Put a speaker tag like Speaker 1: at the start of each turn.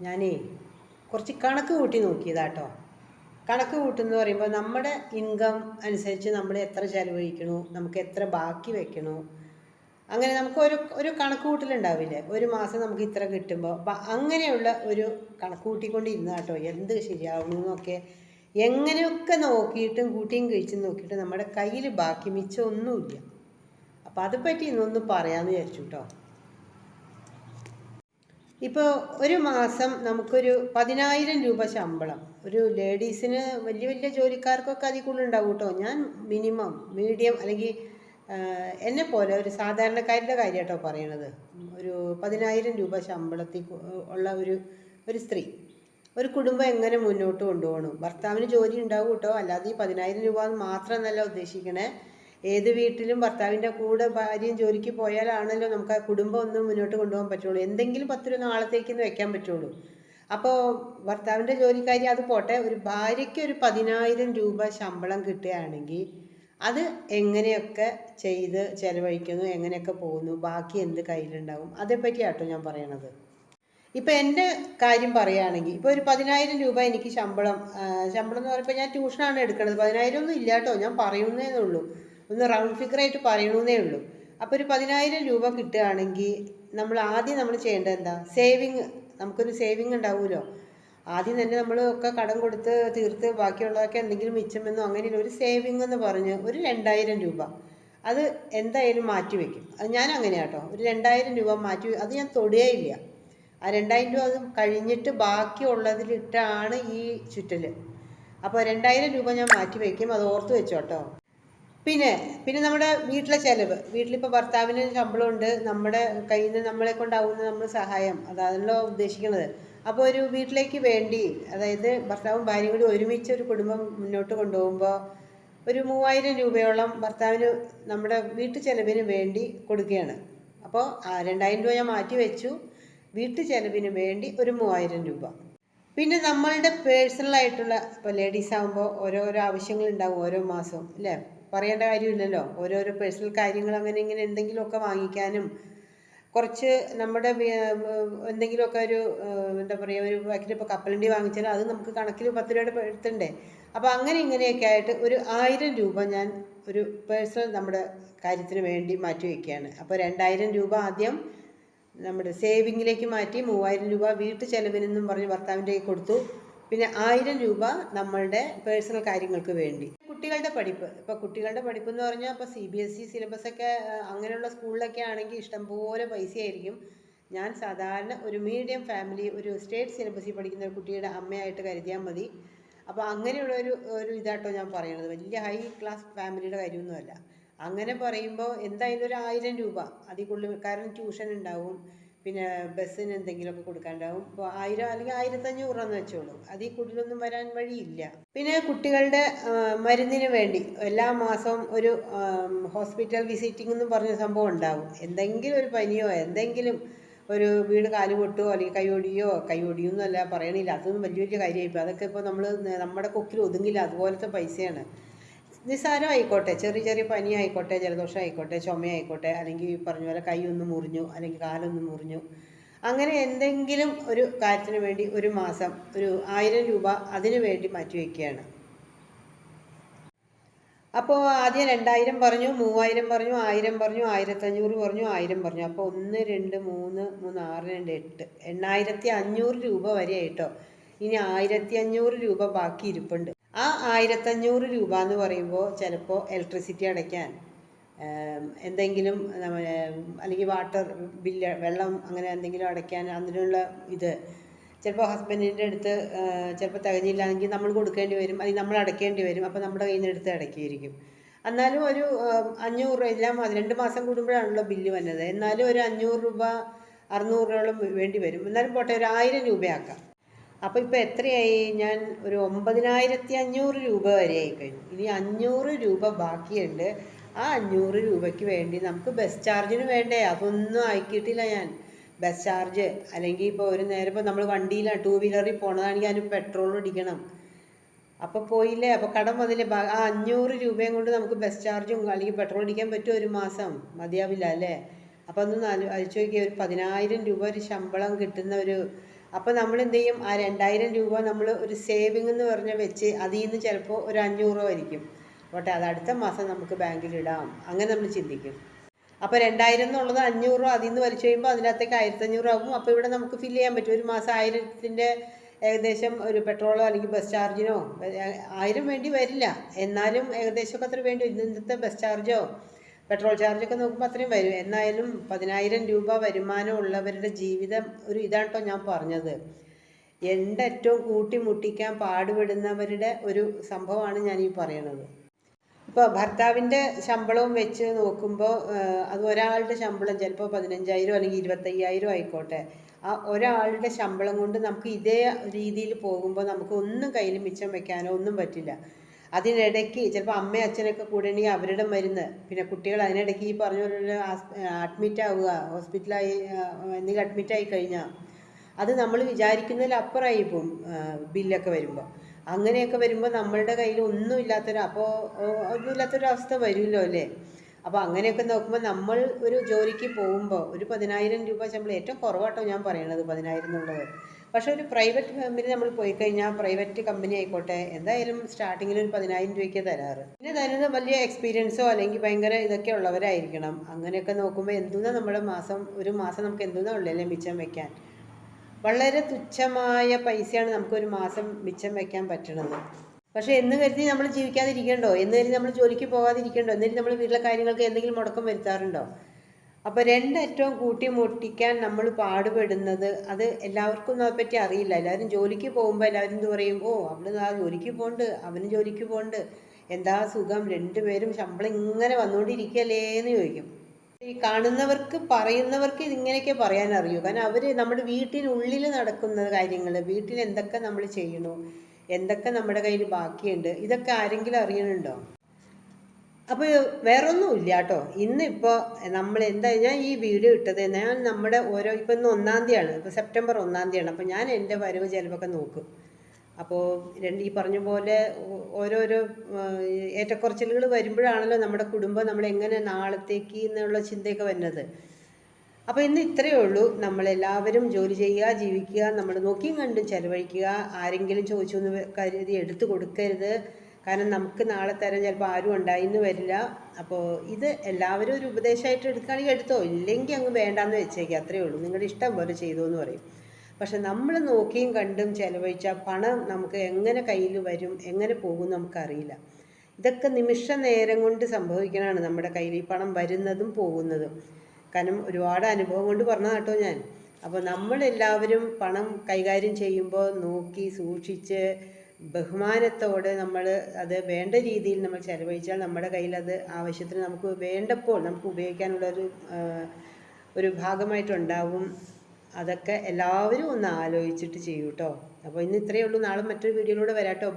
Speaker 1: ഞാനേ കുറച്ച് കണക്ക് കൂട്ടി നോക്കിയതാട്ടോ. കണക്ക് കൂട്ടുന്ന പറയുമ്പോൾ നമ്മുടെ ഇൻകം അനുസരിച്ച് നമ്മൾ എത്ര ചിലവഴിക്കണു നമുക്ക് എത്ര ബാക്കി വെക്കണു. അങ്ങനെ നമുക്ക് ഒരു ഒരു കണക്ക് കൂട്ടലുണ്ടാവില്ലേ. ഒരു മാസം നമുക്ക് ഇത്ര കിട്ടുമ്പോൾ. അപ്പം അങ്ങനെയുള്ള ഒരു കണക്ക് കൂട്ടിക്കൊണ്ടിരുന്ന കേട്ടോ എന്ത് ശരിയാവണമെന്നൊക്കെ എങ്ങനെയൊക്കെ നോക്കിയിട്ടും കൂട്ടിയും കഴിച്ചും നോക്കിയിട്ട് നമ്മുടെ കയ്യിൽ ബാക്കി മിച്ചം ഒന്നുമില്ല അപ്പം അതെപ്പറ്റി ഇന്നൊന്ന് പറയാമെന്ന് വിചാരിച്ചു കേട്ടോ ഇപ്പോൾ ഒരു മാസം നമുക്കൊരു പതിനായിരം രൂപ ശമ്പളം. ഒരു ലേഡീസിന് വലിയ വലിയ ജോലിക്കാർക്കൊക്കെ അതിൽ കൂടുതൽ ഉണ്ടാവും കേട്ടോ. ഞാൻ മിനിമം മീഡിയം അല്ലെങ്കിൽ എന്നെ പോലെ ഒരു സാധാരണക്കാരുടെ കാര്യം കേട്ടോ പറയണത്. ഒരു പതിനായിരം രൂപ ശമ്പളത്തിൽ ഉള്ള ഒരു ഒരു സ്ത്രീ. ഒരു കുടുംബം എങ്ങനെ മുന്നോട്ട് കൊണ്ടുപോകണം? ഭർത്താവിന് ജോലി ഉണ്ടാവും കേട്ടോ. അല്ലാതെ ഈ പതിനായിരം രൂപ മാത്രമെന്നല്ല ഉദ്ദേശിക്കണേ. ഏത് വീട്ടിലും ഭർത്താവിന്റെ കൂടെ ഭാര്യയും ജോലിക്ക് പോയാലാണല്ലോ നമുക്ക് ആ കുടുംബം ഒന്ന് മുന്നോട്ട് കൊണ്ടുപോകാൻ പറ്റുള്ളൂ. എന്തെങ്കിലും പത്ത് രൂപ നാളത്തേക്കൊന്ന് വെക്കാൻ പറ്റുള്ളൂ. അപ്പോൾ ഭർത്താവിന്റെ ജോലിക്കാരി അത് പോട്ടെ ഒരു ഭാര്യയ്ക്ക് ഒരു പതിനായിരം രൂപ ശമ്പളം കിട്ടുകയാണെങ്കിൽ അത് എങ്ങനെയൊക്കെ ചെയ്ത് ചെലവഴിക്കുന്നു എങ്ങനെയൊക്കെ പോകുന്നു ബാക്കി എന്ത് കയ്യിലുണ്ടാവും അതേപ്പറ്റി ആട്ടോ ഞാൻ പറയണത്. ഇപ്പം എന്റെ കാര്യം പറയുകയാണെങ്കിൽ ഇപ്പോൾ ഒരു പതിനായിരം രൂപ എനിക്ക് ശമ്പളം ശമ്പളം എന്ന് പറയുമ്പോൾ ഞാൻ ട്യൂഷനാണ് എടുക്കുന്നത് പതിനായിരം ഒന്നും ഇല്ല കേട്ടോ ഞാൻ പറയുന്നേ ഉള്ളൂ. ഒന്ന് റൗണ്ട് ഫിഗർ ആയിട്ട് പറയണമെന്നേ ഉള്ളൂ. അപ്പോൾ ഒരു പതിനായിരം രൂപ കിട്ടുകയാണെങ്കിൽ നമ്മൾ ആദ്യം നമ്മൾ ചെയ്യേണ്ടത് എന്താ? സേവിങ് നമുക്കൊരു സേവിങ് ഉണ്ടാവുമല്ലോ. ആദ്യം തന്നെ നമ്മൾ ഒക്കെ കടം കൊടുത്ത് തീർത്ത് ബാക്കിയുള്ളതൊക്കെ എന്തെങ്കിലും മിച്ചമെന്നോ അങ്ങനെ ഒരു സേവിങ് എന്ന് പറഞ്ഞ് ഒരു രണ്ടായിരം രൂപ. അത് എന്തായാലും മാറ്റി വയ്ക്കും അത് ഞാൻ അങ്ങനെയാട്ടോ ഒരു രണ്ടായിരം രൂപ മാറ്റി അത് ഞാൻ തൊടുകയേ ഇല്ല. ആ രണ്ടായിരം രൂപ അത് കഴിഞ്ഞിട്ട് ബാക്കിയുള്ളതിലിട്ടാണ് ഈ ചുറ്റൽ അപ്പോൾ രണ്ടായിരം രൂപ ഞാൻ മാറ്റി വയ്ക്കും അത് ഓർത്ത് വെച്ചോട്ടോ പിന്നെ പിന്നെ നമ്മുടെ വീട്ടിലെ ചിലവ്. വീട്ടിലിപ്പോൾ ഭർത്താവിന് ശമ്പളമുണ്ട്. നമ്മുടെ കയ്യിൽ നിന്ന് നമ്മളെ കൊണ്ടാവുന്ന നമ്മൾ സഹായം. അതാണല്ലോ ഉദ്ദേശിക്കുന്നത് അപ്പോൾ ഒരു വീട്ടിലേക്ക് വേണ്ടി അതായത് ഭർത്താവും ഭാര്യയും കൂടി ഒരുമിച്ച് ഒരു കുടുംബം മുന്നോട്ട് കൊണ്ടുപോകുമ്പോൾ ഒരു മൂവായിരം രൂപയോളം ഭർത്താവിന് നമ്മുടെ വീട്ടു ചെലവിന് വേണ്ടി കൊടുക്കുകയാണ്. അപ്പോൾ രണ്ടായിരം രൂപ ഞാൻ മാറ്റി വെച്ചു. വീട്ടു ചെലവിന് വേണ്ടി ഒരു മൂവായിരം രൂപ. പിന്നെ നമ്മളുടെ പേഴ്സണലായിട്ടുള്ള ഇപ്പോൾ ലേഡീസ് ആകുമ്പോൾ ഓരോരോ ആവശ്യങ്ങൾ ഉണ്ടാവും ഓരോ മാസവും അല്ലേ? പറയേണ്ട കാര്യമില്ലല്ലോ. ഓരോരോ പേഴ്സണൽ കാര്യങ്ങൾ അങ്ങനെ ഇങ്ങനെ എന്തെങ്കിലുമൊക്കെ വാങ്ങിക്കാനും കുറച്ച് നമ്മുടെ എന്തെങ്കിലുമൊക്കെ ഒരു എന്താ പറയുക ഒരു പാക്കറ്റ് ഇപ്പോൾ കപ്പലണ്ടി വാങ്ങിച്ചാൽ അത് നമുക്ക് കണക്കിൽ പത്ത് രൂപയുടെ എടുത്തണ്ടേ അപ്പോൾ അങ്ങനെ ഇങ്ങനെയൊക്കെ ആയിട്ട് ഒരു ആയിരം രൂപ ഞാൻ ഒരു പേഴ്സണൽ നമ്മുടെ കാര്യത്തിന് വേണ്ടി മാറ്റി വയ്ക്കുകയാണ്. അപ്പോൾ രണ്ടായിരം രൂപ ആദ്യം നമ്മുടെ സേവിങ്ങിലേക്ക് മാറ്റി മൂവായിരം രൂപ വീട്ടു ചെലവിനെന്നും പറഞ്ഞ് ഭർത്താവിന്റെ കൊടുത്തു. പിന്നെ ആയിരം രൂപ നമ്മളുടെ പേഴ്സണൽ കാര്യങ്ങൾക്ക് വേണ്ടി. കുട്ടികളുടെ പഠിപ്പ്. ഇപ്പോൾ കുട്ടികളുടെ പഠിപ്പ് എന്ന് പറഞ്ഞാൽ ഇപ്പോൾ C B S E syllabus ഒക്കെ ആ, അങ്ങനെയുള്ള സ്കൂളിലൊക്കെ ആണെങ്കിൽ ഇഷ്ടംപോലെ പൈസയായിരിക്കും. ഞാൻ സാധാരണ ഒരു മീഡിയം ഫാമിലി ഒരു സ്റ്റേറ്റ് സിലബസിൽ പഠിക്കുന്ന ഒരു കുട്ടിയുടെ അമ്മയായിട്ട് കരുതിയാൽ മതി. അപ്പോൾ അങ്ങനെയുള്ള ഒരു ഒരു ഇതാട്ടോ ഞാൻ പറയുന്നത് വലിയ ഹൈ ക്ലാസ് ഫാമിലിയുടെ കാര്യമൊന്നുമല്ല. അങ്ങനെ പറയുമ്പോൾ എന്തായാലും ഒരു ആയിരം രൂപ. അതിൽ കൂടുതൽ കാരണം ട്യൂഷൻ ഉണ്ടാവും. പിന്നെ ബസ്സിന് എന്തെങ്കിലുമൊക്കെ കൊടുക്കാനുണ്ടാവും. ഇപ്പോൾ ആയിരം അല്ലെങ്കിൽ ആയിരത്തഞ്ഞൂറ് രൂപ എന്ന് വെച്ചോളൂ. അതിൽ കൂടുതലൊന്നും വരാൻ വഴിയില്ല. പിന്നെ കുട്ടികളുടെ മരുന്നിന് വേണ്ടി എല്ലാ മാസവും ഒരു ഹോസ്പിറ്റൽ വിസിറ്റിംഗ് എന്ന് പറഞ്ഞ സംഭവം ഉണ്ടാവും. എന്തെങ്കിലും ഒരു പനിയോ എന്തെങ്കിലും ഒരു വീട് കാൽ പൊട്ടുകയോ അല്ലെങ്കിൽ കൈയൊടിയോ കൈയൊടിയൊന്നും എന്നല്ല പറയണില്ല. അതൊന്നും വലിയ വലിയ കാര്യമായിപ്പോൾ അതൊക്കെ ഇപ്പോൾ നമ്മൾ നമ്മുടെ കൊക്കിൽ ഒതുങ്ങില്ല. അതുപോലത്തെ പൈസയാണ്. നിസ്സാരം ആയിക്കോട്ടെ ചെറിയ ചെറിയ പനി ആയിക്കോട്ടെ ജലദോഷം ആയിക്കോട്ടെ ചുമയായിക്കോട്ടെ അല്ലെങ്കിൽ പറഞ്ഞ പോലെ കൈ ഒന്ന് മുറിഞ്ഞു അല്ലെങ്കിൽ കാലൊന്ന് മുറിഞ്ഞു അങ്ങനെ എന്തെങ്കിലും ഒരു കാര്യത്തിന് വേണ്ടി ഒരു മാസം ഒരു ആയിരം രൂപ അതിനു വേണ്ടി മാറ്റിവെക്കുകയാണ് അപ്പോൾ ആദ്യം രണ്ടായിരം പറഞ്ഞു മൂവായിരം പറഞ്ഞു ആയിരം പറഞ്ഞു ആയിരത്തഞ്ഞൂറ് പറഞ്ഞു ആയിരം പറഞ്ഞു. അപ്പോൾ ഒന്ന് രണ്ട് മൂന്ന് മൂന്ന് ആറ് രണ്ട് എട്ട്. എണ്ണായിരത്തി അഞ്ഞൂറ് രൂപ വരെ ആയിട്ടോ. ഇനി ആയിരത്തി അഞ്ഞൂറ് രൂപ ബാക്കി ഇരിപ്പുണ്ട്. ആ ആയിരത്തഞ്ഞൂറ് രൂപ എന്ന് പറയുമ്പോൾ ചിലപ്പോൾ ഇലക്ട്രിസിറ്റി അടയ്ക്കാൻ എന്തെങ്കിലും അല്ലെങ്കിൽ വാട്ടർ ബില്ല് വെള്ളം അങ്ങനെ എന്തെങ്കിലും അടയ്ക്കാൻ അതിനുള്ള ഇത്. ചിലപ്പോൾ ഹസ്ബൻഡിന്റെ അടുത്ത് ചിലപ്പോൾ തികഞ്ഞില്ലായെങ്കിൽ നമ്മൾ കൊടുക്കേണ്ടി വരും. അല്ലെങ്കിൽ നമ്മൾ അടയ്ക്കേണ്ടി വരും. അപ്പോൾ നമ്മുടെ കയ്യിൽ നിന്ന് എടുത്ത് അടയ്ക്കുമായിരിക്കും എന്നാലും ഒരു അഞ്ഞൂറ് രൂപ എല്ലാം രണ്ട് മാസം കൂടുമ്പോഴാണല്ലോ ബില്ല് വന്നത്. എന്നാലും ഒരു അഞ്ഞൂറ് രൂപ അറുന്നൂറ് രൂപയോളം വേണ്ടി വരും. എന്നാലും പോട്ടെ ഒരു ആയിരം രൂപയാക്കാം. അപ്പോൾ ഇപ്പോൾ എത്രയായി? ഞാൻ ഒരു ഒമ്പതിനായിരത്തി അഞ്ഞൂറ് രൂപ വരെ ആയി കഴിഞ്ഞു. ഇനി അഞ്ഞൂറ് രൂപ ബാക്കിയുണ്ട്. ആ അഞ്ഞൂറ് രൂപയ്ക്ക് വേണ്ടി നമുക്ക് ബസ് ചാർജിന് വേണ്ടേ? അതൊന്നും ആക്കിയിട്ടില്ല ഞാൻ. ബസ് ചാർജ് അല്ലെങ്കിൽ ഇപ്പോൾ ഒരു നേരം ഇപ്പോൾ നമ്മൾ വണ്ടിയിലാണ് ടൂ വീലറിൽ പോണതാണെങ്കിൽ അതിന് പെട്രോൾ അടിക്കണം അപ്പോൾ പോയില്ലേ? അപ്പോൾ കടം വന്നില്ലേ? ആ അഞ്ഞൂറ് രൂപയും കൊണ്ട് നമുക്ക് ബസ് ചാർജും അല്ലെങ്കിൽ പെട്രോൾ അടിക്കാൻ പറ്റുമോ ഒരു മാസം? മതിയാവില്ല അല്ലേ? അപ്പോൾ ഒന്ന് അഴിച്ചു നോക്കിയാൽ ഒരു പതിനായിരം രൂപ ഒരു ശമ്പളം കിട്ടുന്ന ഒരു അപ്പോൾ നമ്മൾ എന്ത് ചെയ്യും ആ രണ്ടായിരം രൂപ നമ്മൾ ഒരു സേവിങ് എന്ന് പറഞ്ഞ് വെച്ച് അതിൽ നിന്ന് ചിലപ്പോൾ ഒരു അഞ്ഞൂറ് ആയിരിക്കും. ഓട്ടെ അത് അടുത്ത മാസം നമുക്ക് ബാങ്കിൽ ഇടാം. അങ്ങനെ നമ്മൾ ചിന്തിക്കും. അപ്പോൾ രണ്ടായിരം എന്നുള്ളത് അഞ്ഞൂറ് അതിൽ നിന്ന് വലിച്ചു കഴിയുമ്പോൾ അതിനകത്തേക്ക് ആയിരത്തഞ്ഞൂറ് ആകും അപ്പോൾ ഇവിടെ നമുക്ക് ഫില്ല് ചെയ്യാൻ പറ്റും. ഒരു മാസം ആയിരത്തിന്റെ ഏകദേശം ഒരു പെട്രോളോ അല്ലെങ്കിൽ ബസ് ചാർജിനോ ആയിരം വേണ്ടി വരില്ല. എന്നാലും ഏകദേശം അത്ര വേണ്ടി ഇന്നത്തെ ബസ് ചാർജോ പെട്രോൾ ചാർജൊക്കെ നോക്കുമ്പോൾ അത്രയും വരും. എന്നായാലും പതിനായിരം രൂപ വരുമാനം ഉള്ളവരുടെ ജീവിതം ഒരു ഇതാണ് കേട്ടോ ഞാൻ പറഞ്ഞത്. എന്റെ ഏറ്റവും കൂട്ടിമുട്ടിക്കാൻ പാടുപെടുന്നവരുടെ ഒരു സംഭവമാണ് ഞാൻ ഈ പറയണത്. ഇപ്പോൾ ഭർത്താവിന്റെ ശമ്പളവും വെച്ച് നോക്കുമ്പോൾ അത് ഒരാളുടെ ശമ്പളം ചിലപ്പോൾ പതിനഞ്ചായിരം അല്ലെങ്കിൽ ഇരുപത്തയ്യായിരം ആയിക്കോട്ടെ. ആ ഒരാളുടെ ശമ്പളം കൊണ്ട് നമുക്ക് ഇതേ രീതിയിൽ പോകുമ്പോൾ നമുക്ക് ഒന്നും കയ്യിൽ മിച്ചം വെക്കാനോ ഒന്നും പറ്റില്ല. അതിനിടയ്ക്ക് ചിലപ്പോൾ അമ്മയും അച്ഛനൊക്കെ കൂടെയാണെങ്കിൽ അവരുടെ മരുന്ന്. പിന്നെ കുട്ടികൾ അതിനിടയ്ക്ക് ഈ പറഞ്ഞ പോലെ അഡ്മിറ്റ് ആവുക ഹോസ്പിറ്റലായി എന്തെങ്കിലും അഡ്മിറ്റ് ആയി കഴിഞ്ഞാൽ അത് നമ്മൾ വിചാരിക്കുന്നതിൽ അപ്പുറമായി പോകും ബില്ലൊക്കെ വരുമ്പോൾ അങ്ങനെയൊക്കെ വരുമ്പോൾ നമ്മളുടെ കയ്യിൽ ഒന്നുമില്ലാത്തൊരു അപ്പോൾ അവസ്ഥ വരുമല്ലോ അല്ലേ? അപ്പോൾ അങ്ങനെയൊക്കെ നോക്കുമ്പോൾ നമ്മൾ ഒരു ജോലിക്ക് പോകുമ്പോൾ ഒരു പതിനായിരം രൂപ ശമ്പളം ഏറ്റവും കുറവാട്ടോ ഞാൻ പറയണത് പതിനായിരം എന്നുള്ളത്. പക്ഷേ ഒരു പ്രൈവറ്റ് കമ്പനി നമ്മൾ പോയി കഴിഞ്ഞാൽ പ്രൈവറ്റ് കമ്പനി ആയിക്കോട്ടെ എന്തായാലും സ്റ്റാർട്ടിങ്ങിൽ ഒരു പതിനായിരം രൂപയ്ക്ക് തരാറ്. പിന്നെ തരുന്നത് വലിയ എക്സ്പീരിയൻസോ അല്ലെങ്കിൽ ഭയങ്കര ഇതൊക്കെ ഉള്ളവരായിരിക്കണം. അങ്ങനെയൊക്കെ നോക്കുമ്പോൾ എന്തുന്നാ നമ്മുടെ മാസം ഒരു മാസം നമുക്ക് എന്തുന്നാ ഉള്ളല്ലേ മിച്ചം വെക്കാൻ. വളരെ തുച്ഛമായ പൈസയാണ് നമുക്കൊരു മാസം മിച്ചം വെക്കാൻ പറ്റണത്. പക്ഷേ എന്ന് കരുതി നമ്മൾ ജീവിക്കാതിരിക്കണ്ടോ? എന്ന് കരുതി നമ്മൾ ജോലിക്ക് പോകാതിരിക്കണ്ടോ? എന്ന് കരുതി നമ്മൾ വീട്ടിലെ കാര്യങ്ങൾക്ക് എന്തെങ്കിലും മുടക്കം വരുത്താറുണ്ടോ? അപ്പോൾ രണ്ടറ്റവും കൂട്ടി മുട്ടിക്കാൻ നമ്മൾ പാടുപെടുന്നത് അത് എല്ലാവർക്കും ഒന്നും അതിനെപ്പറ്റി അറിയില്ല. എല്ലാവരും ജോലിക്ക് പോകുമ്പോൾ എല്ലാവരും എന്ത് പറയും? ഓ അവൾ ആ ജോലിക്ക് പോണ്ട് അവന് ജോലിക്ക് പോണ്ട്. എന്താ സുഖം? രണ്ടുപേരും ശമ്പളം ഇങ്ങനെ വന്നുകൊണ്ടിരിക്കല്ലേ എന്ന് ചോദിക്കും. ഈ കാണുന്നവർക്ക് പറയുന്നവർക്ക് ഇതിങ്ങനെയൊക്കെ പറയാൻ അറിയൂ. കാരണം അവർ നമ്മുടെ വീട്ടിനുള്ളിൽ നടക്കുന്ന കാര്യങ്ങൾ വീട്ടിൽ എന്തൊക്കെ നമ്മൾ ചെയ്യണു എന്തൊക്കെ നമ്മുടെ കയ്യിൽ ബാക്കിയുണ്ട്? ഇതൊക്കെ ആരെങ്കിലും അറിയണുണ്ടോ അപ്പോൾ വേറൊന്നും ഇല്ല കേട്ടോ. ഇന്നിപ്പോൾ നമ്മൾ എന്താ ഞാൻ ഈ വീഡിയോ ഇട്ടത് ഞാൻ നമ്മുടെ ഓരോ ഇപ്പം ഇന്ന് ഒന്നാം തീയതിയാണ്. ഇപ്പോൾ സെപ്റ്റംബർ ഒന്നാം തീയതിയാണ്. അപ്പോൾ ഞാൻ എന്റെ വരവ് ചിലവൊക്കെ നോക്കും. അപ്പോൾ രണ്ട് ഈ പറഞ്ഞ പോലെ ഓരോരോ ഏറ്റക്കുറച്ചിലുകൾ വരുമ്പോഴാണല്ലോ നമ്മുടെ കുടുംബം നമ്മൾ എങ്ങനെ നാളത്തേക്ക് എന്നുള്ള ചിന്തയൊക്കെ വരുന്നത്. അപ്പോൾ ഇന്ന് ഇത്രയേ ഉള്ളൂ. നമ്മളെല്ലാവരും ജോലി ചെയ്യുക ജീവിക്കുക നമ്മൾ നോക്കിയും കണ്ടും ചിലവഴിക്കുക. ആരെങ്കിലും ചോദിച്ചു എന്ന് കരുതി എടുത്തു കൊടുക്കരുത്. കാരണം നമുക്ക് നാളെ തരാൻ ചിലപ്പോൾ ആരും ഉണ്ടായിന്ന് വരില്ല. അപ്പോൾ ഇത് എല്ലാവരും ഒരു ഉപദേശമായിട്ട് എടുക്കുകയാണെങ്കിൽ എടുത്തോ? ഇല്ലെങ്കിൽ അങ്ങ് വേണ്ടാന്ന് വെച്ചേക്കുക അത്രയേ ഉള്ളൂ. നിങ്ങളുടെ ഇഷ്ടം പോലെ ചെയ്തു എന്ന് പറയും. പക്ഷെ നമ്മൾ നോക്കിയും കണ്ടും ചിലവഴിച്ചാൽ പണം നമുക്ക് എങ്ങനെ കയ്യിൽ വരും എങ്ങനെ പോകും നമുക്കറിയില്ല. ഇതൊക്കെ നിമിഷ നേരം കൊണ്ട് സംഭവിക്കണതാണ് നമ്മുടെ കയ്യിൽ ഈ പണം വരുന്നതും പോകുന്നതും. കാരണം ഒരുപാട് അനുഭവം കൊണ്ട് പറഞ്ഞ കേട്ടോ ഞാൻ. അപ്പോൾ നമ്മളെല്ലാവരും പണം കൈകാര്യം ചെയ്യുമ്പോൾ നോക്കി സൂക്ഷിച്ച് ബഹുമാനത്തോടെ നമ്മൾ അത് വേണ്ട രീതിയിൽ നമ്മൾ ചെലവഴിച്ചാൽ നമ്മുടെ കയ്യിൽ അത് ആവശ്യത്തിന് നമുക്ക് വേണ്ടപ്പോൾ നമുക്ക് ഉപയോഗിക്കാനുള്ളൊരു ഒരു ഒരു ഭാഗമായിട്ടുണ്ടാവും. അതൊക്കെ എല്ലാവരും ഒന്ന് ആലോചിച്ചിട്ട് ചെയ്യൂ കേട്ടോ അപ്പോൾ ഇന്ന് ഇത്രയേ ഉള്ളൂ. നാളെ മറ്റൊരു വീഡിയോയിലൂടെ വരാട്ടോ